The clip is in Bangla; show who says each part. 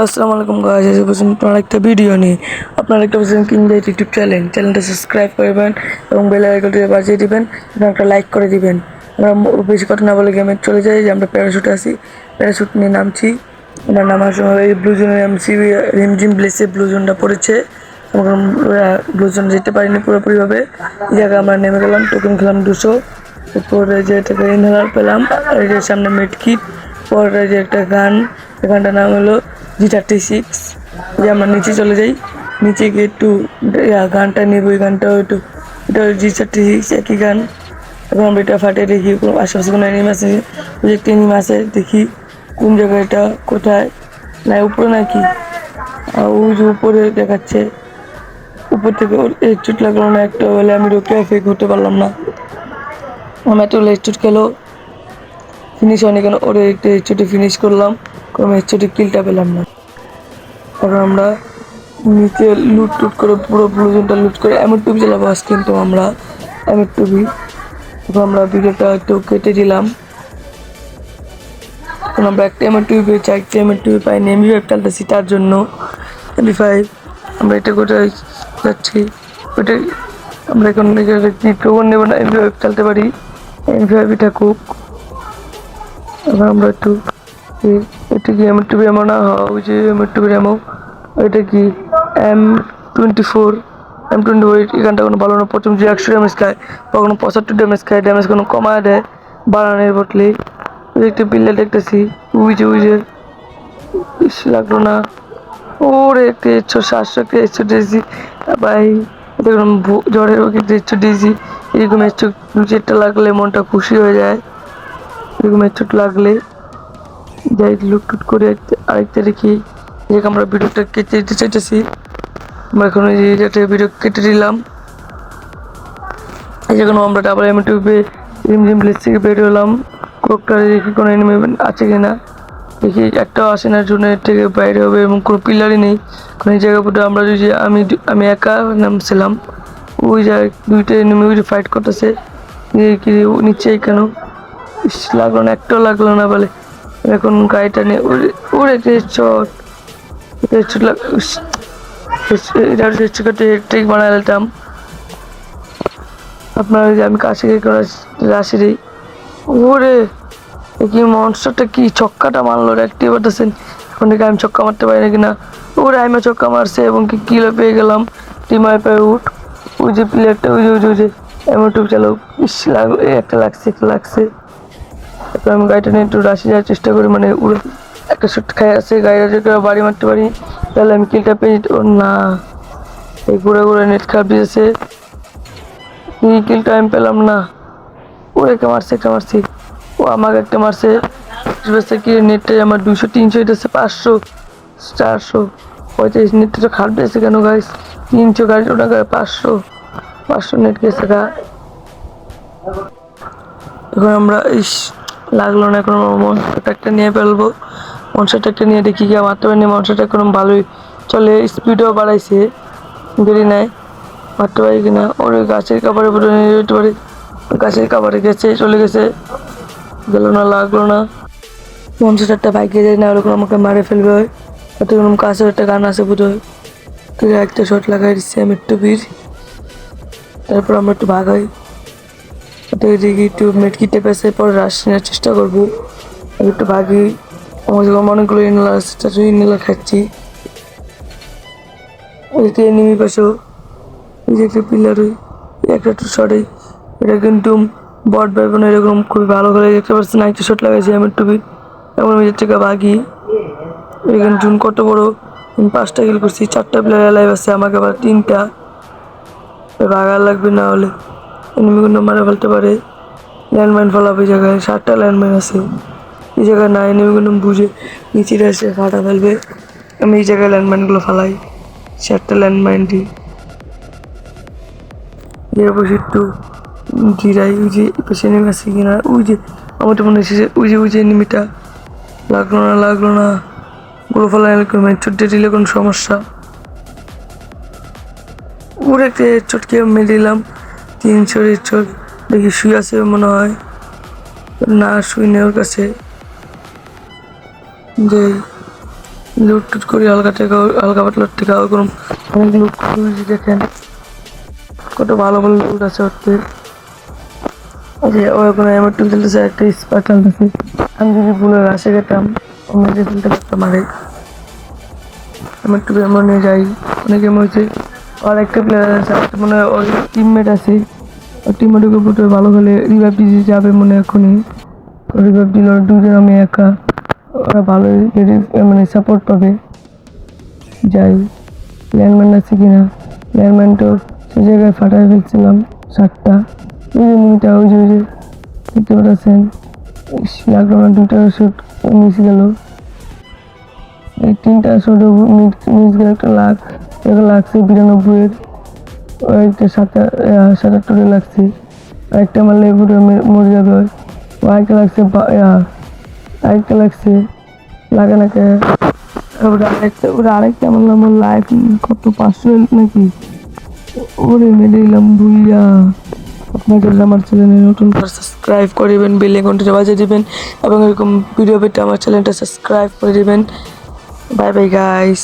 Speaker 1: আসসালামু আলাইকুম গাইজ আজ বলছেন একটা ভিডিও নিয়ে আপনারা একটা বলছেন কিংবা ইউটিউব চ্যানেল চ্যানেলটা সাবস্ক্রাইব করবেন এবং বেল আইকনটি বাজিয়ে দিবেন এবং একটা লাইক করে দিবেন। আমরা বেশি কথা না বলে গেমে চলে যাই। যে আমরা প্যারাশুটে আসি প্যারাশুট নিয়ে নামছি। আমরা নামার সময় এই ব্লু জোনে নামছি রিমঝিম ব্লেসে ব্লু জোনটা পড়েছে। আমরা ব্লু জোন যেতে পারিনি পুরোপুরিভাবে। এই জায়গায় আমরা নেমে গেলাম টোকেন খেলাম দুশো। এরপরে যে এটাকে ইনহেলার পেলাম যে সামনে মেডকিট পরে যে একটা গান গানটার নাম হলো জি থার্টি সিক্স যে আমরা নিচে চলে যাই, নিচে গিয়ে একটু গানটা নেব ওই গানটাও একটু। এটা জি থার্টি সিক্স একই গান। এখন আমরা এটা ফাটিয়ে দেখি, কোনো আশেপাশে কোনো এনিম আছে? একটা এনিম আছে, দেখি কোন জায়গায় এটা, কোথায়? না উপরে নাকি? আর ওই যে উপরে দেখাচ্ছে, উপর থেকে চুট লাগল না, একটা বলে আমি রোকে ফেক হতে পারলাম না। আমার একটা লেচুট খেলো ফিনিশ হয়নি কেন? ওরে একটা হেডশটে ফিনিশ করলাম। কোনো হেডশটে কিলটা পেলাম না। তারপর আমরা নিচে লুট টুট করে পুরো ব্লুজনটা লুট করে এমন টুপি চালাবো আজ কিন্তু আমরা, এমন টুপি। তারপর আমরা ভিডিওটা একটু কেটে দিলাম। এখন আমরা একটা এমন টুপি পেয়েছি একটা এমন টুপি পাইনি। এমবি ফাইভ চালতেছি তার জন্য। এমবি ফাইভ আমরা এটা কোথায় যাচ্ছি? ওইটা আমরা এখন টোকন নেব না এমবি ফাইভ চালতে পারি। এমবি ফাইভ এটা কুক এবার আমরা একটু এটা কি এম টু এমও না? হওয়া ওই যে এম টু এমও এটা কি M twenty four M twenty four এখানটা কোনো ভালো না। প্রথম যে একশো ড্যামেজ খায়, কখনো পঁচাত্তর ড্যামেজ খায় ড্যামেজ কোনো কমায় দেয় বাড়ানোর বদলে। ওই একটা বিল্লা দেখতেছি, ওই যে, ওই লাগল না। ওরে একটা একশো সাতশো একটা একশো দিয়েছি ভাই কোনো ভু- জ্বরের ওকে একশো দিয়েছি এরকম একশো যেটা লাগলে মনটা খুশি হয়ে যায়। এরকম চোট লাগলে যাই লুট টুট করে আরেকটা দেখি। যে আমরা ভিডিওটা কেটে দিতে চাইতেছি। আমরা এখন এই যে ভিডিও কেটে দিলাম। এই যে কোনো আমরা ডাবল এম টিউবে রিমঝিম প্লেস থেকে বের হলাম। কোকটা দেখি কোনো এনিমি আছে কি না দেখি একটাও আসে না জন্য এর থেকে বাইরে হবে এবং কোনো পিলারই নেই। কোনো জায়গার মধ্যে আমরা যদি আমি আমি একা নামছিলাম, ওই জায়গায় দুইটা এনিমি ফাইট করতেছে। নিচে কেন? লাগল না একটাও লাগল না বলে। এখন গাড়িটা নিয়ে উড়ে উড়ে চট চট এটা নিতাম আপনার ওই যে আমি কাছে গিয়ে কোনো রাশি দিই ওরে কি মনস্টারটা কি ছক্কাটা মারলো? একটি পারতেছেন এখন থেকে আমি ছক্কা মারতে পারি না কিনা ওরে আমি ছক্কা মারছে এবং কি কিলো পেয়ে গেলাম। টিমার পায়ে উঠ ওই যে প্লেয়ারটা ওই যে ওই যে এমন টুপ চালো ইস, লাগল একটা লাগছে একটা লাগছে। তারপর আমি গাড়িটা নিয়ে একটু রাশি যাওয়ার চেষ্টা করি মানে উড়ে একটা শুট খাই আছে, গাড়িটা যদি বাড়ি মারতে পারি, তাহলে আমি কিলটা পেয়ে যেতে না, এই ঘুরে ঘুরে নেট খারাপ দিয়েছে। এই কিলটা আমি পেলাম না। ও একে মারছে একটা মারছি? ও আমাকে একটা মারছে। কি নেটটাই আমার দুশো তিনশো এটা পাঁচশো, চারশো পঁয়ত্রিশ নেটটা তো খারাপ দিয়েছে কেন গাইস তিনশো গাড়ি ওটা গায়ে পাঁচশো পাঁচশো নেট গেছে গা। এখন আমরা, ইস লাগল না এখন মনসাটা একটা নিয়ে ফেলব। মনসাটা একটা নিয়ে দেখি কি মারতে পারিনি মনসাটা এখন ভালোই চলে স্পিডও বাড়াইছে। দেরি নেয় মারতে পারি কিনা? ওর গাছের কাপড়ে পুরো নিয়ে যেতে পারি। গাছের কাপড়ে গেছে, চলে গেছে। গেল না, লাগল না। মনসাটা একটা বাইকে যায় না, ওরকম আমাকে মারে ফেলবে হয়। ওরকম কাছেও একটা গান আছে বুঝো তুই একটা শট লাগাই দিচ্ছি আমি একটু বীর তারপর আমরা একটু ভাগাই তো এদিকে একটু মেটকিটে পেছে পর রাশ নেওয়ার চেষ্টা করব। একটু ভাগি আমার অনেকগুলো ইনলা আছে তার ইনলা খাচ্ছি। ওইদিকে নেমে পাশেও এই যে একটা পিলার ওই একটা একটু শটে এটা কিন্তু বট বেগুন এরকম খুবই ভালো করে দেখতে পাচ্ছি না, একটা শট লাগাইছি আমি একটু এমন আমি থেকে ভাগি এখানে জুন কত বড়। পাঁচটা কিল করছি, চারটা প্লেয়ার লাইভ আছে, আমাকে আবার তিনটা। ভাগা লাগবে না হলে। এনিমিগুলো মারা ফেলতে পারে। ল্যান্ডমাইন ফলাবে জায়গায়, সাতটা ল্যান্ডমাইন আছে। এই জায়গায় না এনিমিগুলো বুঝে নিচে এসে ফাটা ফেলবে। আমি এই জায়গায় ল্যান্ডমাইনগুলো ফালাই, সাতটা ল্যান্ডমাইন দিই দিয়ে বসে একটু জিরাই, ওই যে পাশে নেমে আছে কিনা, ওই যে আমার তো মনে হচ্ছে ওই যে ওই যে এনিমিটা লাগল না লাগল না। গুলো ফেলাই মানে চোদ্দে দিলে কোনো সমস্যা। ওরে একটা চটকে মেরে দিলাম। তিনশো চোট দেখি শুয়ে আছে মনে হয়। না, শুই নেই ওর কাছে। যে লুট টুট করি, হালকা থেকে হালকা পাতলার থেকে ওরকম অনেক লুট করেছি দেখেন। কত ভালো ভালো লুট আছে ওতে যে ওখানে আমার টুল চলতেছে একটা স্পার চলতেছে আমি যদি ভুলে রাশে গেতাম আমি যে ফেলতে পারতাম আরে। আমি একটু মনে যাই। অনেকে হয়েছে আর একটা প্লেয়ার আছে মনে ওর টিমমেট আছে। ওর টিমমেটের উপর ভালো খেলে রিভাইভ দিয়ে যাবে মনে এখনই। রিভাইভ দিল দুজন আমি একা। ওরা ভালো মানে সাপোর্ট পাবে। যাই ল্যান্ডম্যান আছে কিনা? ল্যান্ডম্যান তো সে জায়গায় ফাটাই ফেলছিলাম সাতটা। ওই যে মিনিটা ওই যে দেখতে পাচ্ছেন? ইস, লাগল না দুইটা শুট মিস গেল। এই তিনটা শুট মিস গেল একটা লাখ একটা লাগছে বিরানব্বইয়ের একটা সাত সাতাত্তরে লাগছে আরেকটা মারলে পুরো মে- মরে যাবে ওই। ও আরেকটা লাগছে আরেকটা লাগছে লাগে না কে? ওটা আরেকটা ওটা আরেকটা আমার আমার লাইফ কত পাঁচশো নাকি? ওরে মেরে দিলাম ভুইয়া। আপনাদের আমার চ্যানেলে নতুন, সাবস্ক্রাইব করিবেন বেল আইকনটা বাজিয়ে দিবেন, এবং এরকম ভিডিও পেতে আমার চ্যানেলটা সাবস্ক্রাইব করে দিবেন। Bye bye guys